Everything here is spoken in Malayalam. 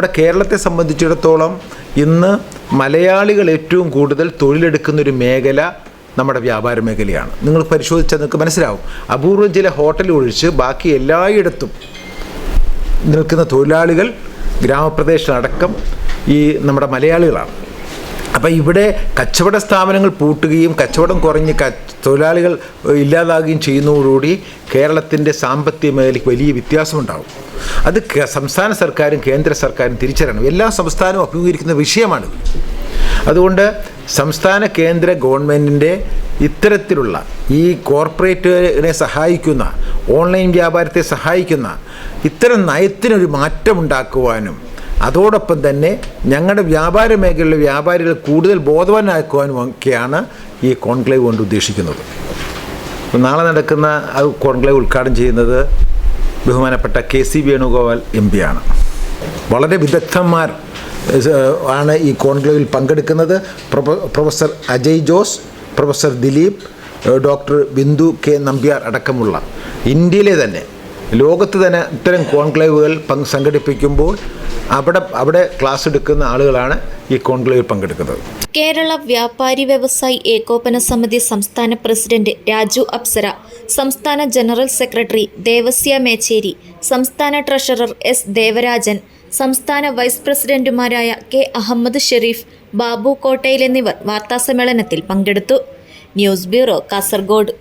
നമ്മുടെ കേരളത്തെ സംബന്ധിച്ചിടത്തോളം ഇന്ന് മലയാളികൾ ഏറ്റവും കൂടുതൽ തൊഴിലെടുക്കുന്ന ഒരു മേഖല നമ്മുടെ വ്യാപാര മേഖലയാണ്. നിങ്ങൾ പരിശോധിച്ചാൽ നിങ്ങൾക്ക് മനസ്സിലാവും. അപൂർവം ചില ഹോട്ടൽ ഒഴിച്ച് ബാക്കി എല്ലായിടത്തും നിൽക്കുന്ന തൊഴിലാളികൾ ഗ്രാമപ്രദേശമടക്കം ഈ നമ്മുടെ മലയാളികളാണ്. അപ്പോൾ ഇവിടെ കച്ചവട സ്ഥാപനങ്ങൾ പൂട്ടുകയും കച്ചവടം കുറഞ്ഞ് തൊഴിലാളികൾ ഇല്ലാതാകുകയും ചെയ്യുന്നതോടുകൂടി കേരളത്തിന്റെ സാമ്പത്തിക മേഖലയ്ക്ക് വലിയ വ്യത്യാസമുണ്ടാകും. അത് സംസ്ഥാന സർക്കാരും കേന്ദ്ര സർക്കാരും തിരിച്ചറിയണം. എല്ലാ സംസ്ഥാനവും അഭിമുഖീകരിക്കുന്ന വിഷയമാണ് അതുകൊണ്ട് സംസ്ഥാന കേന്ദ്ര ഗവൺമെന്റിന്റെ ഇത്തരത്തിലുള്ള ഈ കോർപ്പറേറ്റിനെ സഹായിക്കുന്ന ഓൺലൈൻ വ്യാപാരത്തെ സഹായിക്കുന്ന ഇത്തരം നയത്തിനൊരു മാറ്റമുണ്ടാക്കുവാനും അതോടൊപ്പം തന്നെ ഞങ്ങളുടെ വ്യാപാര മേഖലയിലെ വ്യാപാരികൾ കൂടുതൽ ബോധവാനാക്കുവാനും ഒക്കെയാണ് ഈ കോൺക്ലേവ് കൊണ്ട് ഉദ്ദേശിക്കുന്നത്. നാളെ നടക്കുന്ന കോൺക്ലേവ് ഉദ്ഘാടനം ചെയ്യുന്നത് ബഹുമാനപ്പെട്ട K C Venugopal M P ആണ്. വളരെ വിദഗ്ധന്മാർ ആണ് ഈ കോൺക്ലേവിൽ പങ്കെടുക്കുന്നത്. Professor Ajay Jose professor Dileep doctor Bindu K Nambiar അടക്കമുള്ള ഇന്ത്യയിലെ തന്നെ ലോകത്ത് തന്നെ ഇത്തരം കോൺക്ലേവുകൾ പങ്ക് സംഘടിപ്പിക്കുമ്പോൾ അവിടെ അവിടെ ക്ലാസ് എടുക്കുന്ന ആളുകളാണ് ഈ കോൺക്ലേവിൽ പങ്കെടുക്കുന്നത്. കേരള വ്യാപാരി വ്യവസായി ഏകോപന സമിതി സംസ്ഥാന പ്രസിഡന്റ് രാജു അപ്സര സംസ്ഥാന ജനറൽ സെക്രട്ടറി ദേവസ്യ മേച്ചേരി സംസ്ഥാന ട്രഷറർ എസ് ദേവരാജൻ സംസ്ഥാന വൈസ് പ്രസിഡന്റുമാരായ കെ അഹമ്മദ് ഷെരീഫ് ബാബു കോട്ടയിൽ എന്നിവർ വാർത്താസമ്മേളനത്തിൽ പങ്കെടുത്തു. News bureau Kasaragod.